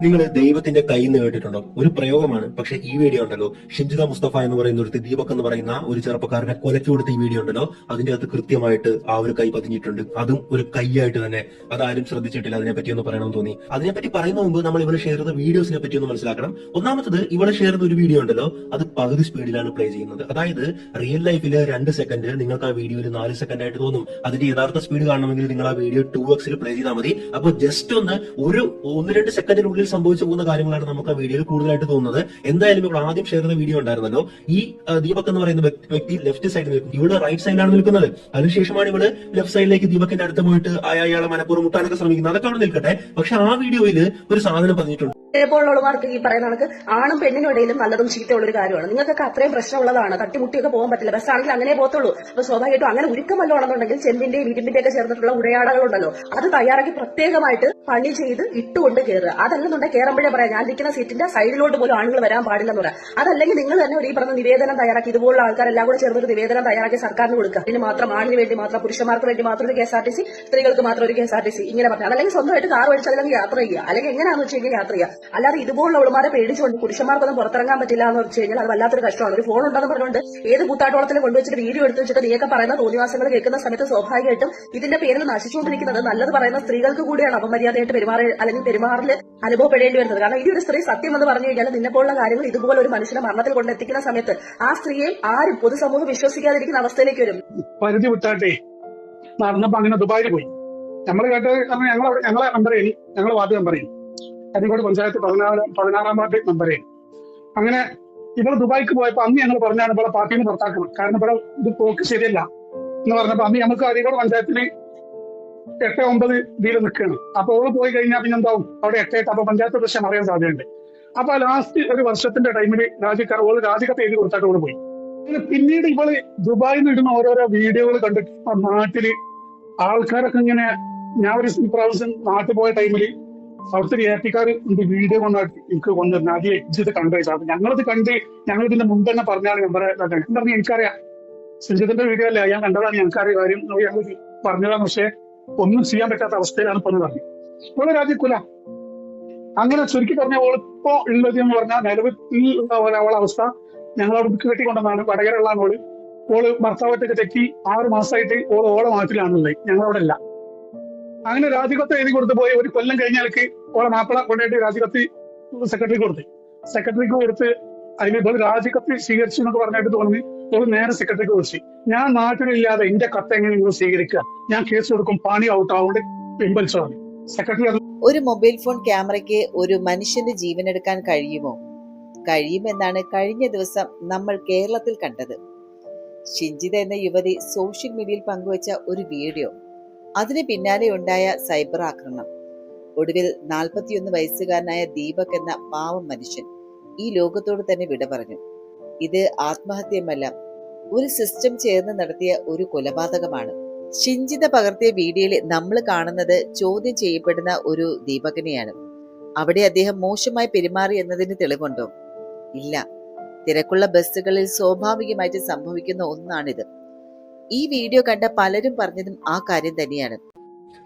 നിങ്ങൾ ദൈവത്തിന്റെ കൈ എന്ന് കേട്ടിട്ടുണ്ടോ ഒരു പ്രയോഗമാണ്. പക്ഷെ ഈ വീഡിയോ ഉണ്ടല്ലോ. ഷിംജിത മുസ്തഫ എന്ന് പറയുന്ന ഒരു ദീപക് എന്ന് പറയുന്ന ഒരു ചെറുപ്പക്കാരനെ കൊലച്ചു കൊടുത്ത ഈ വീഡിയോ ഉണ്ടല്ലോ. അതിന്റെ അകത്ത് കൃത്യമായിട്ട് ആ ഒരു കൈ പതിഞ്ഞിട്ടുണ്ട്. അതും ഒരു കൈയായിട്ട് തന്നെ. അതാരും ശ്രദ്ധിച്ചിട്ടില്ല അതിനെ പറ്റി ഒന്ന് പറയണമെന്ന് തോന്നി. അതിനെപ്പറ്റി പറയുന്ന മുമ്പ് നമ്മൾ ഇവിടെ ഷെയർ ചെയ്ത വീഡിയോസിനെ പറ്റി ഒന്ന് മനസ്സിലാക്കണം. ഒന്നാമത്തത് ഇവിടെ ഷെയർ ചെയ്ത ഒരു വീഡിയോ ഉണ്ടല്ലോ. അത് പകുതി സ്പീഡിലാണ് പ്ലേ ചെയ്യുന്നത്. അതായത് റിയൽ ലൈഫിൽ രണ്ട് സെക്കൻഡ് നിങ്ങൾക്ക് ആ വീഡിയോയിൽ നാല് സെക്കൻഡ് ആയിട്ട് തോന്നും. അതിന്റെ യഥാർത്ഥ സ്പീഡ് കാണണമെങ്കിൽ നിങ്ങൾ ആ വീഡിയോ ടു എക്സിൽ പ്ലേ ചെയ്താൽ മതി. അപ്പോൾ ജസ്റ്റ് ഒന്ന് ഒരു ഒന്ന് രണ്ട് സെക്കൻഡിനുള്ളിൽ സംഭവിച്ചു പോകുന്ന കാര്യങ്ങളാണ് നമുക്ക് ആ വീഡിയോയിൽ കൂടുതലായിട്ട് തോന്നുന്നത്. എന്തായാലും ഇവിടെ ആദ്യം ഷെയർ ചെയ്ത വീഡിയോ ഉണ്ടായിരുന്നല്ലോ. ഈ ദീപക് എന്ന് പറയുന്ന വ്യക്തി- ലെഫ്റ്റ് സൈഡിൽ നിൽക്കും ഇവിടെ റൈറ്റ് സൈഡിലാണ് നിൽക്കുന്നത്. അതിനുശേഷമാണ് ഇവിടെ ലെഫ്റ്റ് സൈഡിലേക്ക് ദീപക്കിന്റെ അടുത്ത് പോയിട്ട് അയാളെ മനപ്പൂർവം മുട്ടാനൊക്കെ ശ്രമിക്കുന്നത്. അതൊക്കെ അവിടെ നിൽക്കട്ടെ. പക്ഷെ ആ വീഡിയോയിൽ ഒരു സാധനം പറഞ്ഞിട്ടുണ്ട് ഇതേപോലുള്ളവർക്ക് ഈ പറയുന്ന കണക്ക് ആണും പെണ്ണിനും ഇടയിലും നല്ലതും ചീത്തയുള്ള ഒരു കാര്യമാണ്. നിങ്ങൾക്കൊക്കെ അത്രയും പ്രശ്നമുള്ളതാണ്. തട്ടിമുട്ടിയൊക്കെ പോകാൻ പറ്റില്ല. ബസ് ആണെങ്കിൽ അങ്ങനെ പോകത്തുള്ളൂ. അപ്പൊ സ്വാഭാവികമായിട്ടും അങ്ങനെ ഉരുക്കമല്ലോ ആണെന്നുണ്ടെങ്കിൽ ചെമ്പിന്റെയും ഇരുമ്പിന്റെ ഒക്കെ ചേർന്നിട്ടുള്ള ഉടയാടകളുണ്ടല്ലോ അത് തയ്യാറാക്കി പ്രത്യേകമായിട്ട് പണി ചെയ്ത് ഇട്ടുകൊണ്ട് കയറുക അതല്ലെന്നുണ്ടെങ്കിൽ കയറുമ്പോഴേ പറയാം ഞാൻ ഇരിക്കുന്ന സീറ്റിന്റെ സൈഡിലോട്ട് പോലും ആളുകൾ വരാൻ പാടില്ലെന്ന് പറയാം. അതല്ലെങ്കിൽ നിങ്ങൾ തന്നെ ഒരു ഈ പറഞ്ഞ നിവേദനം തയ്യാറാക്കി ഇതുപോലുള്ള ആൾക്കാരെല്ലാം കൂടെ ചേർന്നൊരു നിവേദനം തയ്യാറാക്കി സർക്കാരിന് കൊടുക്കുക. അതിന് മാത്രം ആണിന് വേണ്ടി മാത്രം പുരുഷന്മാർക്ക് വേണ്ടി മാത്രം ഒരു K S R T C സ്ത്രീകൾക്ക് മാത്രം ഒരു K S R T C ഇങ്ങനെ പറഞ്ഞു. അതല്ലെങ്കിൽ സ്വന്തമായിട്ട് കാർ മേടിച്ച് യാത്ര ചെയ്യുക. അല്ലെങ്കിൽ എങ്ങനെയാണെന്ന് വെച്ച് കഴിഞ്ഞാൽ യാത്ര ചെയ്യുക. അല്ലാതെ ഇതുപോലുള്ള ഉള്ളമാരെ പേടിച്ചുകൊണ്ട് പുരുഷന്മാർക്കൊന്നും പുറത്തിറങ്ങാൻ പറ്റില്ല എന്ന് വെച്ച് കഴിഞ്ഞാൽ അത് വല്ലാത്തൊരു കഷ്ടമാണ്. ഒരു ഫോൺ ഉണ്ടെന്ന് പറഞ്ഞുകൊണ്ട് ഏത് കൂത്താട്ടോളത്തിൽ കൊണ്ടുവച്ചിട്ട് വീഡിയോ എടുത്ത് വെച്ചിട്ട് നീയൊക്കെ പറയുന്ന തോന്നിവാസങ്ങൾ കേൾക്കുന്ന സമയത്ത് സ്വാഭാവികമായിട്ടും ഇതിന്റെ പേരിൽ നശിച്ചുകൊണ്ടിരിക്കുന്നത് നല്ലത് പറയുന്ന സ്ത്രീകൾക്ക് കൂടിയാണ് അപമര്യാദയായിട്ട് പെരുമാറി അല്ലെങ്കിൽ പെരുമാറിൽ അനുഭവപ്പെടേണ്ടി വരുന്നത്. കാരണം ഈ ഒരു സ്ത്രീ സത്യം എന്ന് പറഞ്ഞു കഴിഞ്ഞാൽ നിന്നെപ്പോലുള്ള കാര്യങ്ങൾ ഇതുപോലെ ഒരു മനുഷ്യനെ മരണത്തിൽ കൊണ്ടെത്തിക്കുന്ന സമയത്ത് ആ സ്ത്രീയെ ആരും പൊതുസമൂഹം വിശ്വസിക്കാതിരിക്കുന്ന അവസ്ഥയിലേക്ക് വരും. പരിധി വിട്ടാട്ടെ. നടന്നപ്പോ അങ്ങനെ ദുബായിൽ പോയി. നമ്മൾ കേട്ടത് കാരണം ഞങ്ങൾ ഞങ്ങളെ നമ്പറേനി ഞങ്ങൾ വാർഡ് അതിനോട് അരിക്കോട് പഞ്ചായത്ത് പതിനാല് പതിനാറാം വാർഡ് നമ്പറേ അങ്ങനെ ഇവർ ദുബായിക്ക് പോയപ്പോ അന്ന് ഞങ്ങൾ പറഞ്ഞാണ് ഇവിടെ പാർട്ടിയിൽ നിന്ന് പുറത്താക്കണം. കാരണം ഇവിടെ ഇത് പോക്ക് ശരിയല്ല എന്ന് പറഞ്ഞപ്പോ അന്ന് നമുക്ക് അതിനോട് പഞ്ചായത്തിന് എട്ട് ഒമ്പത് ഇതിൽ നിൽക്കുകയാണ്. അപ്പൊ ഓൾ പോയി കഴിഞ്ഞാൽ പിന്നെ എന്താവും? അവിടെ എട്ട് അപ്പൊ പഞ്ചായത്ത് പ്രശ്നം അറിയാൻ സാധ്യതയുണ്ട്. അപ്പൊ ലാസ്റ്റ് ഒരു വർഷത്തിന്റെ ടൈമിൽ രാജിക്കാർ ഓൾ രാജിക്കത്ത് എഴുതി കൊടുത്തിട്ട് ഓൾ പോയി. പിന്നെ പിന്നീട് ഇവൾ ദുബായിൽ നിന്ന് ഇടുന്ന ഓരോരോ വീഡിയോകൾ കണ്ടിട്ട് നാട്ടിൽ ആൾക്കാരൊക്കെ ഇങ്ങനെ ഞാൻ ഒരു പ്രാവശ്യം നാട്ടിൽ പോയ ടൈമിൽ അവിടുത്തെ റിയാറ്റിക്കാർ വീഡിയോ കൊണ്ടാക്കി എനിക്ക് കൊണ്ടുവരുന്നത് ആദ്യം എജ്ജിത് കണ്ടു സാർ. ഞങ്ങളത് കണ്ട് ഞങ്ങൾ ഇതിന്റെ മുമ്പ് തന്നെ പറഞ്ഞാൽ മെമ്പറെ എന്താ എനിക്കറിയാം. സുജിത്തിന്റെ വീഡിയോ അല്ല? ഞാൻ കണ്ടതാണ് ഞങ്ങൾക്കറിയാം കാര്യം. പറഞ്ഞതാണ്. പക്ഷെ ഒന്നും ചെയ്യാൻ പറ്റാത്ത അവസ്ഥയിലാണ് ഇപ്പൊ ഇപ്പോഴും ഇവിടെ രാജിക്കൂല അങ്ങനെ ചുരുക്കി പറഞ്ഞ ഓളിപ്പോ ഉള്ളത് എന്ന് പറഞ്ഞാൽ നിലവിൽ ഉള്ള അവളെ അവസ്ഥ ഞങ്ങൾ അവിടെ കെട്ടിക്കൊണ്ടെന്നാണ് വടകരയുള്ള ഓൾ. ഓൾ ഭർത്താവത്തൊക്കെ തെറ്റി ആറ് മാസമായിട്ട് ഓൾ ഓളെ മാറ്റിലാണുള്ളത് ഞങ്ങളവിടെ അല്ല അങ്ങനെ രാജികത്ത് എഴുതി കൊടുത്തു പോയി. ഒരു കൊല്ലം കഴിഞ്ഞാൽക്ക് ഓളെ മാപ്പിള കൊണ്ടുപോയിട്ട് രാജികത്ത് സെക്രട്ടറിക്ക് കൊടുത്തു. സെക്രട്ടറിക്ക് കൊടുത്ത് അതിന് ഇപ്പോൾ രാജികത്ത് സ്വീകരിച്ചു എന്നൊക്കെ പറഞ്ഞിട്ട് തോന്നി ഓൾ നേരെ സെക്രട്ടറിക്ക് വിളിച്ചു ഞാൻ നാട്ടിലില്ലാതെ എന്റെ കത്ത് എങ്ങനെ നിങ്ങൾ സ്വീകരിക്കുക? ഞാൻ കേസ് കൊടുക്കും പണി ഔട്ട് ആവുകൊണ്ട് പിൻവലിച്ചതാണ് സെക്രട്ടറി ഒരു മൊബൈൽ ഫോൺ ക്യാമറയ്ക്ക് ഒരു മനുഷ്യന്റെ ജീവൻ എടുക്കാൻ കഴിയുമോ? കഴിയുമെന്നാണ് കഴിഞ്ഞ ദിവസം നമ്മൾ കേരളത്തിൽ കണ്ടത്. ഷിഞ്ചിത എന്ന യുവതി സോഷ്യൽ മീഡിയയിൽ പങ്കുവച്ച ഒരു വീഡിയോ അതിന് പിന്നാലെ ഉണ്ടായ സൈബർ ആക്രമണം. ഒടുവിൽ നാൽപ്പത്തിയൊന്ന് വയസ്സുകാരനായ ദീപക് എന്ന പാവം മനുഷ്യൻ ഈ ലോകത്തോട് തന്നെ വിട പറഞ്ഞു. ഇത് ആത്മഹത്യമല്ല ഒരു സിസ്റ്റം ചേർന്ന് നടത്തിയ ഒരു കൊലപാതകമാണ്. ഷിഞ്ചിത പകർത്തിയ വീഡിയോയിൽ നമ്മൾ കാണുന്നത് ചോദ്യം ചെയ്യപ്പെടുന്ന ഒരു ദീപകനെയാണ്. അവിടെ അദ്ദേഹം മോശമായി പെരുമാറി എന്നതിന് തെളിവുണ്ടോ? ഇല്ല. തിരക്കുള്ള ബസ്സുകളിൽ സ്വാഭാവികമായിട്ട് സംഭവിക്കുന്ന ഒന്നാണിത്. ഈ വീഡിയോ കണ്ട പലരും പറഞ്ഞതും ആ കാര്യം തന്നെയാണ്.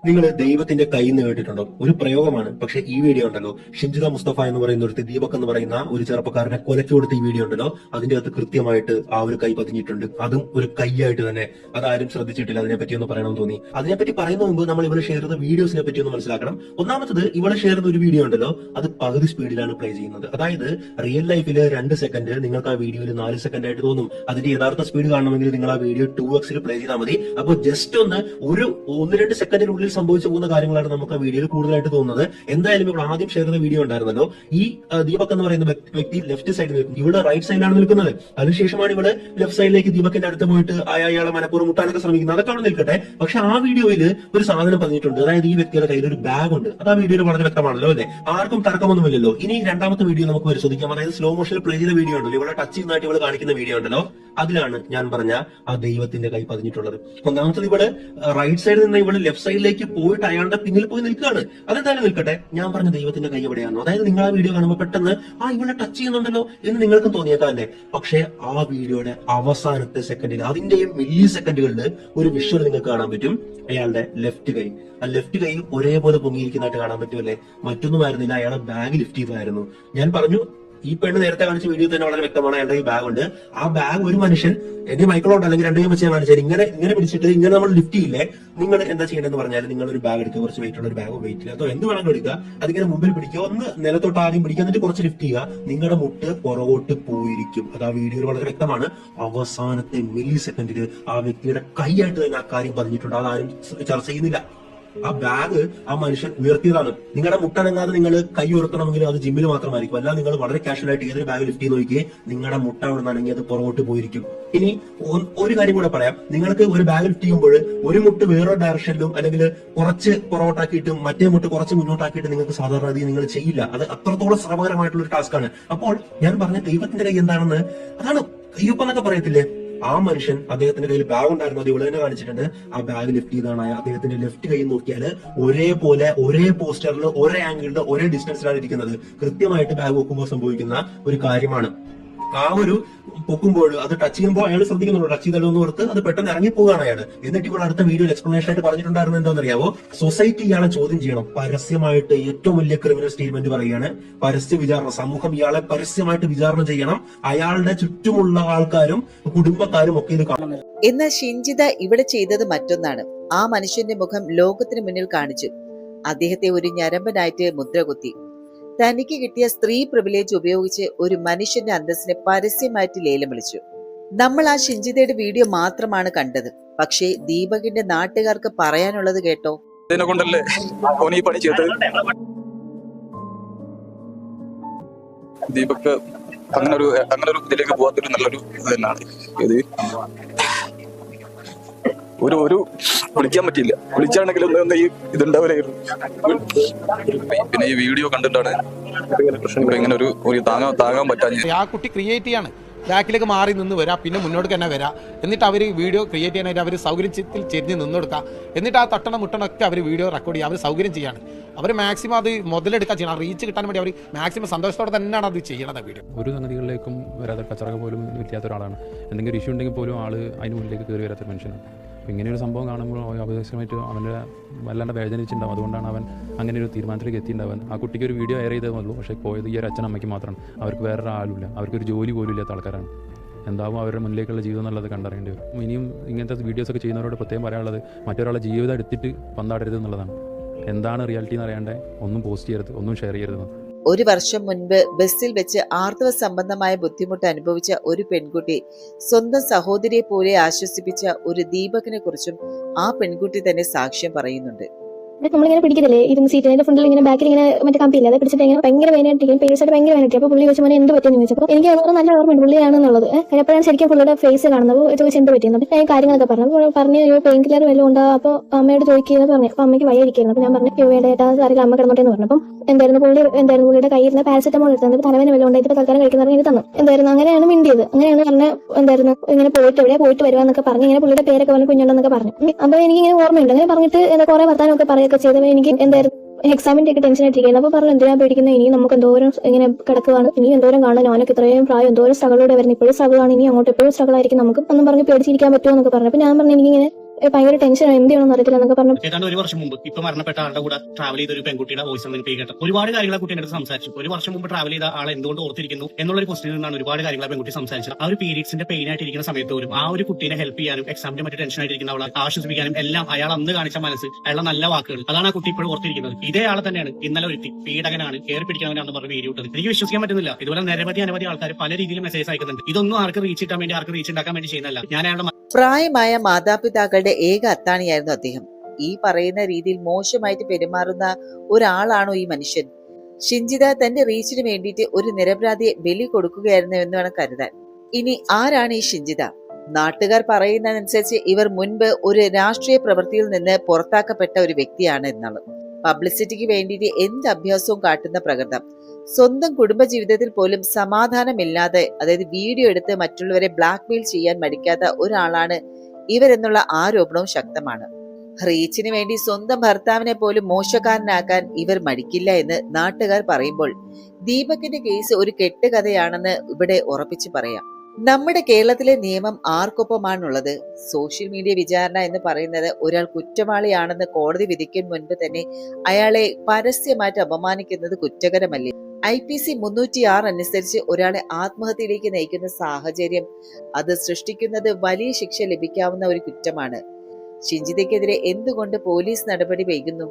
നിങ്ങൾ ദൈവത്തിന്റെ കൈ കേട്ടിട്ടുണ്ടോ ഒരു പ്രയോഗമാണ്. പക്ഷെ ഈ വീഡിയോ ഉണ്ടല്ലോ. ഷിംജിത മുസ്തഫ എന്ന് പറയുന്ന ഒരു ദീപക് എന്ന് പറയുന്ന ഒരു ചെറുപ്പക്കാരനെ കൊലച്ചു കൊടുത്ത ഈ വീഡിയോ ഉണ്ടല്ലോ. അതിന്റെ അകത്ത് കൃത്യമായിട്ട് ആ ഒരു കൈ പതിഞ്ഞിട്ടുണ്ട്. അതും ഒരു കൈയായിട്ട് തന്നെ. അതാരും ശ്രദ്ധിച്ചിട്ടില്ല അതിനെപ്പറ്റി ഒന്ന് പറയണമെന്ന് തോന്നി. അതിനെപ്പറ്റി പറയുന്ന മുമ്പ് നമ്മൾ ഇവിടെ ഷെയർ ചെയ്ത വീഡിയോസിനെ പറ്റി ഒന്ന് മനസ്സിലാക്കണം. ഒന്നാമത്തത് ഇവിടെ ഷെയർ ചെയ്ത ഒരു വീഡിയോ ഉണ്ടല്ലോ. അത് പകുതി സ്പീഡിലാണ് പ്ലേ ചെയ്യുന്നത്. അതായത് റിയൽ ലൈഫിൽ രണ്ട് സെക്കൻഡ് നിങ്ങൾക്ക് ആ വീഡിയോയിൽ നാല് സെക്കൻഡ് ആയിട്ട് തോന്നും. അതിന്റെ യഥാർത്ഥ സ്പീഡ് കാണണമെങ്കിൽ നിങ്ങൾ ആ വീഡിയോ ടു എക്സിൽ പ്ലേ ചെയ്താൽ മതി. അപ്പോൾ ജസ്റ്റ് ഒന്ന് ഒരു ഒന്ന് രണ്ട് സെക്കൻഡിനുള്ളിൽ സംഭവിച്ചു പോകുന്ന കാര്യങ്ങളാണ് നമുക്ക് ആ വീഡിയോയിൽ കൂടുതലായിട്ട് തോന്നുന്നത്. എന്തായാലും ഇവിടെ ആദ്യം ഷെയർ ചെയ്ത വീഡിയോ ഉണ്ടായിരുന്നല്ലോ. ഈ ദീപക് എന്ന് പറയുന്ന വ്യക്തി- ലെഫ്റ്റ് സൈഡിൽ നിൽക്കും ഇവിടെ റൈറ്റ് സൈഡിലാണ് നിൽക്കുന്നത്. അതിനുശേഷമാണ് ഇവിടെ ലെഫ്റ്റ് സൈഡിലേക്ക് ദീപകിന്റെ അടുത്ത് പോയിട്ട് അയാ- അയാളെ മനഃപൂർവം മുട്ടാനൊക്കെ ശ്രമിക്കുന്നത്. അതൊക്കെ അവിടെ നിൽക്കട്ടെ. പക്ഷെ ആ വീഡിയോയിൽ ഒരു സാധനം പറഞ്ഞിട്ടുണ്ട് അതായത് ഈ വ്യക്തിയുടെ കയ്യിൽ ഒരു ബാഗ് ഉണ്ട്. അത് ആ വീഡിയോയിൽ വളരെ വ്യക്തമാണല്ലോ അല്ലെ? ആർക്കും തർക്കമൊന്നുമില്ലല്ലോ. ഇനി രണ്ടാമത്തെ വീഡിയോ നമുക്ക് പരിശോധിക്കാം. അതായത് സ്ലോ മോഷനിൽ പ്ലേ ചെയ്ത വീഡിയോ ഉണ്ടല്ലോ. ഇവിടെ ടച്ച് ചെയ്യുന്നതായിട്ട് ഇവിടെ കാണിക്കുന്ന വീഡിയോ ഉണ്ടല്ലോ. അതിലാണ് ഞാൻ പറഞ്ഞ ആ ദൈവത്തിന്റെ കൈ പതിഞ്ഞിട്ടുള്ളത്. ഒന്നാമത്തത് ഇവിടെ റൈറ്റ് സൈഡിൽ നിന്ന് ഇവിടെ ലെഫ്റ്റ് സൈഡിലേക്ക് പോയിട്ട് അയാളുടെ പിന്നിൽ പോയി നിൽക്കുകയാണ്. അതെന്തായാലും നിൽക്കട്ടെ. ഞാൻ പറഞ്ഞ ദൈവത്തിന്റെ കൈ എവിടെയാണോ? അതായത് നിങ്ങൾ ആ വീഡിയോ കാണുമ്പോൾ പെട്ടെന്ന് ആ ഇവിടെ ടച്ച് ചെയ്യുന്നുണ്ടല്ലോ എന്ന് നിങ്ങൾക്കും തോന്നിയേക്കാം അല്ലേ? പക്ഷേ ആ വീഡിയോയുടെ അവസാനത്തെ സെക്കൻഡിൽ അതിന്റെയും മില്ലി സെക്കൻഡുകളിൽ ഒരു വിഷ്വൽ നിങ്ങൾക്ക് കാണാൻ പറ്റും. അയാളുടെ ലെഫ്റ്റ് കൈ. ആ ലെഫ്റ്റ് കൈ ഒരേപോലെ പൊങ്ങിയിരിക്കുന്നതായിട്ട് കാണാൻ പറ്റുമല്ലേ മറ്റൊന്നുമായിരുന്നില്ല. അയാളെ ബാഗ് ലിഫ്റ്റ് ചെയ്തായിരുന്നു ഞാൻ പറഞ്ഞു ഈ പെണ്ണ് നേരത്തെ കാണിച്ച വീഡിയോ തന്നെ വളരെ വ്യക്തമാണ്. അയാളുടെ ഈ ബാഗ് ഉണ്ട്. ആ ബാഗ് ഒരു മനുഷ്യൻ എന്റെ മൈക്രോണ്ട് അല്ലെങ്കിൽ രണ്ടു ഞാൻ കാണിച്ചാൽ ഇങ്ങനെ ഇങ്ങനെ പിടിച്ചിട്ട് ഇങ്ങനെ നമ്മൾ ലിഫ്റ്റ് ഇല്ലേ നിങ്ങൾ എന്താ ചെയ്യേണ്ടതെന്ന് പറഞ്ഞാൽ നിങ്ങൾ ഒരു ബാഗ് എടുക്കുക. കുറച്ച് വെയിറ്റ് ഉള്ള ഒരു ബാഗ് വെയിറ്റ് അതോ എന്ത് വേണമെങ്കിലും എടുക്കുക. അതിങ്ങനെ മുമ്പിൽ പിടിക്കുക. ഒന്ന് നിലത്തോട്ട് ആദ്യം പിടിക്കുക. എന്നിട്ട് കുറച്ച് ലിഫ്റ്റ് ചെയ്യുക. നിങ്ങളുടെ മുട്ട് പുറകോട്ട് പോയിരിക്കും. അത് ആ വീഡിയോയിൽ വളരെ വ്യക്തമാണ്. അവസാനത്തെ മില്ലി സെക്കൻഡിൽ ആ വ്യക്തിയുടെ കൈയായിട്ട് തന്നെ ആ കാര്യം പറഞ്ഞിട്ടുണ്ട് അതാരും ചർച്ച ചെയ്യുന്നില്ല. ആ ബാഗ് ആ മനുഷ്യൻ ഉയർത്തിയതാണ്. നിങ്ങളുടെ മുട്ടനങ്ങാതെ നിങ്ങൾ കൈ ഉയർത്തണമെങ്കിൽ അത് ജിമ്മിൽ മാത്രമായിരിക്കും. അല്ല നിങ്ങൾ വളരെ കാഷ്വൽ ആയിട്ട് ഏതൊരു ബാഗ് ലിഫ്റ്റ് ചെയ്ത് നോക്കിയേ നിങ്ങളുടെ മുട്ട അവിടെ നിന്നാണെങ്കിൽ അത് പുറകോട്ട് പോയിരിക്കും. ഇനി ഒരു കാര്യം കൂടെ പറയാം. നിങ്ങൾക്ക് ഒരു ബാഗ് ലിഫ്റ്റ് ചെയ്യുമ്പോൾ ഒരു മുട്ട് വേറൊരു ഡയറക്ഷനിലും അല്ലെങ്കിൽ കുറച്ച് പുറകോട്ടാക്കിയിട്ടും മറ്റേ മുട്ട് കുറച്ച് മുന്നോട്ടാക്കിയിട്ട് നിങ്ങൾക്ക് സാധാരണ രീതിയിൽ നിങ്ങൾ ചെയ്യില്ല. അത് അത്രത്തോളം ശ്രമകരമായിട്ടുള്ള ഒരു ടാസ്ക് ആണ്. അപ്പോൾ ഞാൻ പറഞ്ഞ ദൈവത്തിന്റെ കൈ എന്താണെന്ന്? അതാണ് കയ്യൊപ്പം പറയത്തില്ലേ? ആ മനുഷ്യൻ അദ്ദേഹത്തിന്റെ കയ്യിൽ ബാഗ് ഉണ്ടായിരുന്നു. അത് ഇവിടെ തന്നെ കാണിച്ചിട്ടുണ്ട്. ആ ബാഗ് ലിഫ്റ്റ് ചെയ്താണ് അദ്ദേഹത്തിന്റെ ലെഫ്റ്റ് കൈ നോക്കിയാൽ ഒരേപോലെ ഒരേ പോസ്റ്ററിൽ ഒരേ ആംഗിളിൽ ഒരേ ഡിസ്റ്റൻസിലാണ് ഇരിക്കുന്നത്. കൃത്യമായിട്ട് ബാഗ് വെക്കുമ്പോൾ സംഭവിക്കുന്ന ഒരു കാര്യമാണ്. ആ ഒരു പൊക്കുമ്പോൾ അത് ടച്ച് ചെയ്യുമ്പോൾ അയാൾ ശ്രദ്ധിക്കുന്നുണ്ട്? ടച്ച് ചെയ്തല്ലോ എന്ന് ഓർത്ത് അത് പെട്ടെന്ന് ഇറങ്ങി പോവുകയാണ് അയാൾ എന്നിട്ട് ഇപ്പോൾ അടുത്ത വീഡിയോയിൽ എക്സ്പ്ലനേഷൻ ആയിട്ട് പറഞ്ഞിട്ടുണ്ടായിരുന്നു എന്താണെന്നറിയാവോ? സൊസൈറ്റി ഇയാളെ ചോദ്യം ചെയ്യണം. പരസ്യമായിട്ട് ഏറ്റവും വലിയ ക്രിമിനൽ സ്റ്റേറ്റ്മെന്റ് പറയുകയാണ്. പരസ്യ വിചാരണ സമൂഹം ഇയാളെ പരസ്യമായിട്ട് വിചാരണ ചെയ്യണം. അയാളുടെ ചുറ്റുമുള്ള ആൾക്കാരും കുടുംബക്കാരും ഒക്കെ ഇത് കാണണം. എന്നാൽ ഷിഞ്ചിത ഇവിടെ ചെയ്തത് മറ്റൊന്നാണ്. ആ മനുഷ്യന്റെ മുഖം ലോകത്തിന് മുന്നിൽ കാണിച്ചു. അദ്ദേഹത്തെ ഒരു ഞരമ്പനായിട്ട് മുദ്രകുത്തി. തനിക്ക് കിട്ടിയ സ്ത്രീ പ്രിവിലേജ് ഉപയോഗിച്ച് ഒരു മനുഷ്യന്റെ അന്തസ്സിനെ പരസ്യമായിട്ട് ലേലം വിളിച്ചു. നമ്മൾ ആ ഷിഞ്ചിതയുടെ വീഡിയോ മാത്രമാണ് കണ്ടത്. പക്ഷേ ദീപകിന്റെ നാട്ടുകാർക്ക് പറയാനുള്ളത് കേട്ടോ? കൊണ്ടല്ലേ ദീപക് അങ്ങനെ ഒരു അങ്ങനെ ഒരു ഇതിലേക്ക് പോകാത്തൊരു നല്ലൊരു ഇത് തന്നെയാണ്. ഇത് ഒരു ഒരു വിളിക്കാൻ പറ്റിയില്ല. വിളിച്ചാണെങ്കിൽ ഒന്ന് ഈ ഇതുണ്ടാവില്ലായിരുന്നു. പിന്നെ ഈ വീഡിയോ കണ്ടിട്ടാണ് ഇങ്ങനെ ഒരു ഒരു താങ്ങാൻ താങ്ങാൻ പറ്റാഞ്ഞ. ആ കുട്ടി ക്രിയേറ്റ് ചെയ്യാണ്. ബാക്കിലേക്ക് മാറി നിന്ന് വരാം പിന്നെ മുന്നോട്ട് തന്നെ വരാം. എന്നിട്ട് അവർ വീഡിയോ ക്രിയേറ്റ് ചെയ്യാനായിട്ട് അവർ സൗകര്യത്തിൽ ചെരിഞ്ഞ് നിന്ന് കൊടുക്കുക എന്നിട്ട് ആ തട്ടണം മുട്ടണൊക്കെ അവർ വീഡിയോ റെക്കോർഡ് ചെയ്യുക അവർ സൗകര്യം ചെയ്യാണ്. അവർ മാക്സിമം അത് മുതലെടുക്കാൻ ചെയ്യണം റീച്ച് കിട്ടാൻ വേണ്ടി അവർ മാക്സിമം സന്തോഷത്തോടെ തന്നെയാണ് അത് ചെയ്യണത് വീഡിയോ. ഒരു സംഗതികളിലേക്കും വരാത്ത കച്ചറക പോലും ഇല്ലാത്ത ഒരാളാണ്. എന്തെങ്കിലും ഒരു ഇഷ്യൂ ഉണ്ടെങ്കിൽ പോലും ആൾ അതിന് മുന്നിലേക്ക് കയറി വരാത്ത മനുഷ്യനാണ്. അപ്പോൾ ഇങ്ങനെ ഒരു സംഭവം കാണുമ്പോൾ അപദേശമായിട്ട് അവന്റെ വല്ലാണ്ട് വേദനിച്ചിട്ടുണ്ടാവും. അതുകൊണ്ടാണ് അവൻ അങ്ങനെ ഒരു തീരുമാനത്തിലേക്ക് എത്തിയിട്ടുണ്ടാവാൻ ആ കുട്ടിക്ക് ഒരു വീഡിയോ എയർ ചെയ്തേ ഉള്ളൂ. പക്ഷേ പോയത് ഈ ഒരു അച്ഛൻ അമ്മയ്ക്ക് മാത്രമാണ്. അവർക്ക് വേറെ ആളുമില്ല അവർക്കൊരു ജോലി പോലും ഇല്ലാത്ത ആൾക്കാരാണ്. എന്താവും അവരുടെ മുന്നിലേക്കുള്ള ജീവിതം എന്നുള്ളത് കണ്ടറിയേണ്ടി വരും. ഇനിയും ഇങ്ങനത്തെ വീഡിയോസൊക്കെ ചെയ്യുന്നവരോട് പ്രത്യേകം പറയാനുള്ളത് മറ്റൊരാളെ ജീവിതം എടുത്തിട്ട് പന്താടരുത് എന്നുള്ളതാണ്. എന്താണ് റിയാലിറ്റി എന്ന് അറിയാണ്ട് ഒന്നും പോസ്റ്റ് ചെയ്യരുത് ഒന്നും ഷെയർ ചെയ്യരുത്. ഒരു വർഷം മുൻപ് ബസ്സിൽ വെച്ച് ആർത്തവ സംബന്ധമായ ബുദ്ധിമുട്ട് അനുഭവിച്ച ഒരു പെൺകുട്ടി സ്വന്തം സഹോദരിയെ പോലെ ആശ്വസിപ്പിച്ച ഒരു ദീപകിനെ കുറിച്ചും ആ പെൺകുട്ടി തന്നെ സാക്ഷ്യം പറയുന്നുണ്ട്. നമ്മളിങ്ങനെ പിടിക്കത്തില്ലേ? ഇരുന്ന് സീറ്റിന്റെ ഫ്രണ്ടിൽ ഇങ്ങനെ ബാക്കിൽ ഇങ്ങനെ മറ്റേ കമ്പിയില്ല അത് പിടിച്ചിട്ട് ഇങ്ങനെ ഭയങ്കര വേനായിട്ടിരിക്കും പേഴ്സ് ആയിട്ട് ഭയങ്കര വേനായിട്ട് അപ്പോൾ പുള്ളി ചോദിച്ചു മോനെ എന്ത് പറ്റിയെന്ന് ചോദിച്ചപ്പോൾ എനിക്ക് ഓർമ്മ നല്ല ഓർമ്മയുണ്ട് പുള്ളിയാണെന്നുള്ളത്. അപ്പോഴാണ് ശരിക്കും പുള്ളിയുടെ ഫേസ് കാണുന്നത്. ചോദിച്ചു എന്ത് പറ്റിയെന്ന് അപ്പോൾ ഞാൻ കാര്യങ്ങളൊക്കെ പറഞ്ഞു. പറഞ്ഞു ഒരു പെയിൻ കില്ലർ വല്ലതും ഉണ്ടോ? അപ്പോൾ അമ്മയോട് ചോദിക്കുന്നത് പറഞ്ഞു. അപ്പോൾ അമ്മയ്ക്ക് വയ്യായിരിക്കുന്നു അപ്പോൾ ഞാൻ പറഞ്ഞു "അയ്യോ, വേണ്ട ഏട്ടാ സാറില്ല അമ്മ കിടന്നോട്ടെ എന്ന് പറഞ്ഞു. അപ്പം എന്തായിരുന്നു പുള്ളി എന്തായിരുന്നു പുള്ളിയുടെ കയ്യിൽ നിന്ന് പാരസെറ്റമോൾ എടുത്തത്? തലവേന വെള്ളം ഉണ്ടായിട്ട് തൽക്കാലം കഴിക്കുന്ന പറഞ്ഞ് തന്നു. എന്തായിരുന്നു? അങ്ങനെയാണ് മിണ്ടിയത്. അങ്ങനെയാണ് പറഞ്ഞ എന്തായിരുന്നു? ഇങ്ങനെ പോയിട്ട് എവിടെ പോയിട്ട് വരുവാന്നൊക്കെ പറഞ്ഞു ഇങ്ങനെ പുള്ളിയുടെ പേരൊക്കെ പറഞ്ഞു കുഞ്ഞുണ്ടെന്നൊക്കെ പറഞ്ഞു. അപ്പൊ എനിക്ക് ഇങ്ങനെ ഓർമ്മയുണ്ട്. അങ്ങനെ പറഞ്ഞിട്ട് എന്താ കുറെ വർത്താനമൊക്കെ പറയുകയൊക്കെ ചെയ്തപ്പോൾ എനിക്ക് എന്തായിരുന്നു? എക്സാമിന്റെ ഒക്കെ ടെൻഷൻ ആയിട്ടിരിക്കുന്നത് അപ്പോൾ പറഞ്ഞു എന്തിനാ പേടിക്കുന്നത് ഇനി നമുക്ക് എന്തോരം ഇങ്ങനെ കിടക്കുവാണ്. ഇനി എന്തോരം കാണാൻ ഞാനൊക്കെ ഇത്രയും പ്രായം എന്തോരം സ്ട്രഗിലൂടെ വരുന്നത് ഇപ്പോഴും struggle ഇനി അങ്ങോട്ട് എപ്പോഴും സ്ട്രഗിൾ നമുക്ക് ഒന്നും പറഞ്ഞ് പേടിച്ചിരിക്കാൻ പറ്റുമോ? എന്നൊക്കെ പറഞ്ഞു. അപ്പോൾ ഞാൻ പറഞ്ഞു എനിക്കിങ്ങനെ ഭയങ്കര ടെൻഷൻ എന്ത് ചെയ്യണമെന്ന് അറിയത്തില്ല എന്നൊക്കെ പറഞ്ഞു ഏതാണ്ട് ഒരു വർഷം മുമ്പ് ഇപ്പൊ മരണപ്പെട്ട ആളുടെ കൂടെ ട്രാവൽ ചെയ്ത ഒരു പെൺകുട്ടിയുടെ വോയിസ് എനിക്ക് കേട്ടു ഒരുപാട് കാര്യങ്ങൾ ആ കുട്ടി സംസാരിച്ചു. ഒരു വർഷം മുമ്പ് ട്രാവൽ ചെയ്ത ആളെ എന്തുകൊണ്ട് ഓർത്തിരിക്കുന്നു എന്നുള്ള ഒരു ക്വസ്റ്റിൽ നിന്നാണ് ഒരുപാട് കാര്യങ്ങൾ പെൺകുട്ടി സംസാരിച്ചത്. ആ ഒരു പീരീഡ്സിന്റെ പെയിൻ ആയിട്ടിരിക്കുന്ന സമയത്ത് പോലും ആ ഒരു കുട്ടീനെ ഹെൽപ്പ് ചെയ്യാനും എക്സാമിന്റെ മറ്റു ടെൻഷൻ ആയിട്ടിരിക്കുന്ന അവളെ ആശ്വസിപ്പിക്കാനും എല്ലാം അയാൾ അന്ന് കാണിച്ച മനസ്സ് അയാളുടെ നല്ല വാക്കുകൾ. അതാണ് ആ കുട്ടി ഇപ്പോഴും ഓർത്തിരിക്കുന്നത്. ഇതേ ആളെ തന്നെയാണ് ഇന്നലെ ഒരു പീഡകനാണ് കയറി പിടിക്കാനാണ് പറഞ്ഞ വീഡിയോ ഇട്ടത്. എനിക്ക് വിശ്വസിക്കാൻ പറ്റുന്നില്ല. ഇതുപോലെ നിരവധി അനവധി ആൾക്കാർ പല രീതിയിൽ മെസ്സേജ് അയക്കുന്നുണ്ട്. ഇതൊന്നും ആർക്ക് റീച്ച് കിട്ടാൻ വേണ്ടി ആർക്ക് റീച്ച് ഉണ്ടാക്കാൻ വേണ്ടി ചെയ്യുന്നതല്ല. ഞാൻ അയാളുടെ പ്രായമായ മാതാപിതാക്കളുടെ ഏക അത്താണിയായിരുന്നു അദ്ദേഹം. ഈ പറയുന്ന രീതിയിൽ മോശമായിട്ട് പെരുമാറുന്ന ഒരാളാണോ ഈ മനുഷ്യൻ? ഷിഞ്ചിത തന്റെ റീച്ചിന് വേണ്ടിയിട്ട് ഒരു നിരപരാധിയെ ബലി കൊടുക്കുകയായിരുന്നു എന്ന് വേണം കരുതാൻ. ഇനി ആരാണ് ഈ ഷിഞ്ചിത നാട്ടുകാർ പറയുന്നതനുസരിച്ച് ഇവർ മുൻപ് ഒരു രാഷ്ട്രീയ പ്രവൃത്തിയിൽ നിന്ന് പുറത്താക്കപ്പെട്ട ഒരു വ്യക്തിയാണ് എന്നുള്ളത്. പബ്ലിസിറ്റിക്ക് വേണ്ടിയിട്ട് എന്ത് അഭ്യാസവും കാട്ടുന്ന പ്രകൃതം. സ്വന്തം കുടുംബജീവിതത്തിൽ പോലും സമാധാനമില്ലാതെ അതായത് വീഡിയോ എടുത്ത് മറ്റുള്ളവരെ ബ്ലാക്ക്മെയിൽ ചെയ്യാൻ മടിക്കാത്ത ഒരാളാണ് ഇവരെന്നുള്ള ആരോപണവും ശക്തമാണ്. റീച്ചിന് വേണ്ടി സ്വന്തം ഭർത്താവിനെ പോലും മോശക്കാരനാക്കാൻ ഇവർ മടിക്കില്ല എന്ന് നാട്ടുകാർ പറയുമ്പോൾ ദീപകിന്റെ കേസ് ഒരു കെട്ടുകഥയാണെന്ന് ഇവിടെ ഉറപ്പിച്ചു പറയാം. നമ്മുടെ കേരളത്തിലെ നിയമം ആർക്കൊപ്പമാണുള്ളത്? സോഷ്യൽ മീഡിയ വിചാരണ എന്ന് പറയുന്നത് ഒരാൾ കുറ്റവാളിയാണെന്ന് കോടതി വിധിക്കും മുൻപ് തന്നെ അയാളെ പരസ്യമായിട്ട് അപമാനിക്കുന്നത് കുറ്റകരമല്ലേ? ഐ പി സി മുന്നൂറ്റി ആറ് അനുസരിച്ച് ഒരാളെ ആത്മഹത്യയിലേക്ക് നയിക്കുന്ന സാഹചര്യം അത് സൃഷ്ടിക്കുന്നത് വലിയ ശിക്ഷ ലഭിക്കാവുന്ന ഒരു കുറ്റമാണ്. ഷിഞ്ചിതയ്ക്കെതിരെ എന്തുകൊണ്ട് പോലീസ് നടപടി വൈകുന്നു?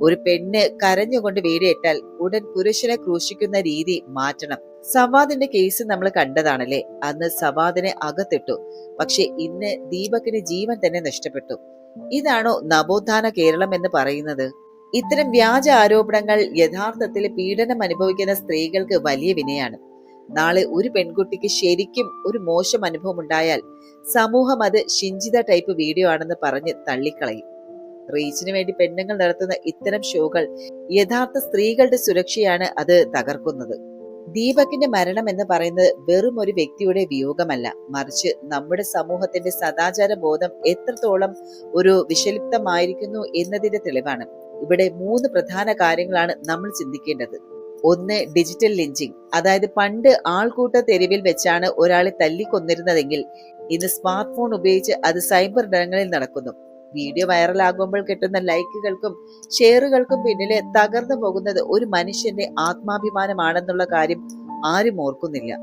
ഒരു പെണ്ണ് കരഞ്ഞുകൊണ്ട് വീടിയിട്ടാൽ ഉടൻ പുരുഷനെ ക്രൂശിക്കുന്ന രീതി മാറ്റണം. സവാദിന്റെ കേസ് നമ്മൾ കണ്ടതാണല്ലേ? അന്ന് സവാദിനെ അകത്തിട്ടു. പക്ഷെ ഇന്ന് ദീപകിന് ജീവൻ തന്നെ നഷ്ടപ്പെട്ടു. ഇതാണോ നവോത്ഥാന കേരളം എന്ന് പറയുന്നത്? ഇത്തരം വ്യാജ ആരോപണങ്ങൾ യഥാർത്ഥത്തിൽ പീഡനം അനുഭവിക്കുന്ന സ്ത്രീകൾക്ക് വലിയ വിനയാണ്. നാളെ ഒരു പെൺകുട്ടിക്ക് ശരിക്കും ഒരു മോശം അനുഭവം ഉണ്ടായാൽ സമൂഹം അത് ശിഞ്ചിത ടൈപ്പ് വീഡിയോ ആണെന്ന് പറഞ്ഞ് തള്ളിക്കളയും. റീച്ചിന് വേണ്ടി പെണ്ണുങ്ങൾ നടത്തുന്ന ഇത്തരം ഷോകൾ യഥാർത്ഥ സ്ത്രീകളുടെ സുരക്ഷയാണ് അത് തകർക്കുന്നത്. ദീപകിന്റെ മരണം എന്ന് പറയുന്നത് വെറും ഒരു വ്യക്തിയുടെ വിയോഗമല്ല. മറിച്ച് നമ്മുടെ സമൂഹത്തിന്റെ സദാചാര ബോധം എത്രത്തോളം ഒരു വിഷലിപ്തമായിരിക്കുന്നു എന്നതിന്റെ തെളിവാണ്. ഇവിടെ മൂന്ന് പ്രധാന കാര്യങ്ങളാണ് നമ്മൾ ചിന്തിക്കേണ്ടത്. ഒന്ന് ഡിജിറ്റൽ ലിഞ്ചിങ് അതായത് പണ്ട് ആൾക്കൂട്ട തെരുവിൽ വെച്ചാണ് ഒരാളെ തല്ലിക്കൊന്നിരുന്നതെങ്കിൽ ഇന്ന് സ്മാർട്ട് ഫോൺ ഉപയോഗിച്ച് അത് സൈബർ ഇടങ്ങളിൽ നടക്കുന്നു. വീഡിയോ വൈറലാകുമ്പോൾ കിട്ടുന്ന ലൈക്കുകൾക്കും ഷെയറുകൾക്കും പിന്നിലെ തകർന്നു പോകുന്നത് ഒരു മനുഷ്യന്റെ ആത്മാഭിമാനമാണെന്നുള്ള കാര്യം ആരും ഓർക്കുന്നില്ല.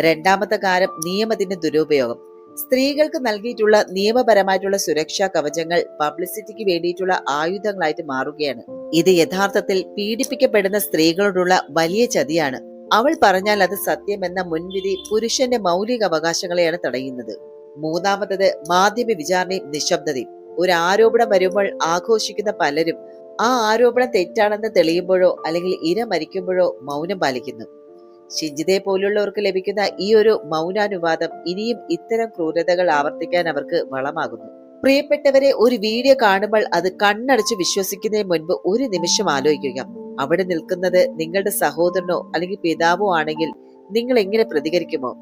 രണ്ടാമത്തെ കാര്യം നിയമത്തിന്റെ ദുരുപയോഗം. സ്ത്രീകൾക്ക് നൽകിയിട്ടുള്ള നിയമപരമായിട്ടുള്ള സുരക്ഷാ കവചങ്ങൾ പബ്ലിസിറ്റിക്ക് വേണ്ടിയിട്ടുള്ള ആയുധങ്ങളായിട്ട് മാറുകയാണ്. ഇത് യഥാർത്ഥത്തിൽ പീഡിപ്പിക്കപ്പെടുന്ന സ്ത്രീകളോടുള്ള വലിയ ചതിയാണ്. അവൾ പറഞ്ഞാൽ അത് സത്യമെന്ന മുൻവിധി പുരുഷന്റെ മൗലിക അവകാശങ്ങളെയാണ് തടയുന്നത്. മൂന്നാമത്തത് മാധ്യമ വിചാരണയും നിശബ്ദതയും. ഒരു ആരോപണം വരുമ്പോൾ ആഘോഷിക്കുന്ന പലരും ആ ആരോപണം തെറ്റാണെന്ന് തെളിയുമ്പോഴോ അല്ലെങ്കിൽ ഇര മരിക്കുമ്പോഴോ മൗനം പാലിക്കുന്നു. ഷിജിതയെ പോലുള്ളവർക്ക് ലഭിക്കുന്ന ഈ ഒരു മൗനാനുവാദം ഇനിയും ഇത്തരം ക്രൂരതകൾ ആവർത്തിക്കാൻ അവർക്ക് വളമാകുന്നു. പ്രിയപ്പെട്ടവരെ ഒരു വീഡിയോ കാണുമ്പോൾ അത് കണ്ണടച്ച് വിശ്വസിക്കുന്നതിന് മുൻപ് ഒരു നിമിഷം ആലോചിക്കുക. അവിടെ നിൽക്കുന്നത് നിങ്ങളുടെ സഹോദരനോ അല്ലെങ്കിൽ പിതാവോ ആണെങ്കിൽ നിങ്ങൾ എങ്ങനെ പ്രതികരിക്കുമോ?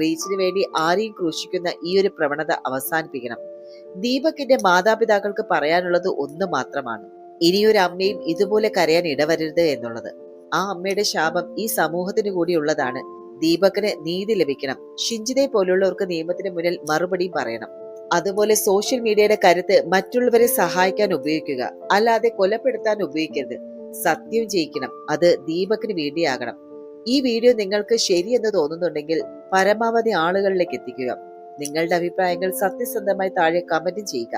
റീച്ചിന് വേണ്ടി ആരെയും ക്രൂശിക്കുന്ന ഈ ഒരു പ്രവണത അവസാനിപ്പിക്കണം. ദീപകിന്റെ മാതാപിതാക്കൾക്ക് പറയാനുള്ളത് ഒന്ന് മാത്രമാണ്. ഇനിയൊരു അമ്മയും ഇതുപോലെ കരയാൻ ഇടവരരുത് എന്നുള്ളത്. ആ അമ്മയുടെ ശാപം ഈ സമൂഹത്തിന് കൂടി ഉള്ളതാണ്. ദീപകിന് നീതി ലഭിക്കണം. ഷിഞ്ചിതെ പോലുള്ളവർക്ക് നിയമത്തിന് മുന്നിൽ മറുപടി പറയണം. അതുപോലെ സോഷ്യൽ മീഡിയയുടെ കരുത്ത് മറ്റുള്ളവരെ സഹായിക്കാൻ ഉപയോഗിക്കുക. അല്ലാതെ കൊലപ്പെടുത്താൻ ഉപയോഗിക്കരുത്. സത്യം ജയിക്കണം. അത് ദീപകിന് വേണ്ടിയാകണം. ഈ വീഡിയോ നിങ്ങൾക്ക് ശരിയെന്ന് തോന്നുന്നുണ്ടെങ്കിൽ പരമാവധി ആളുകളിലേക്ക് എത്തിക്കുക. നിങ്ങളുടെ അഭിപ്രായങ്ങൾ സത്യസന്ധമായി താഴെ കമന്റ് ചെയ്യുക.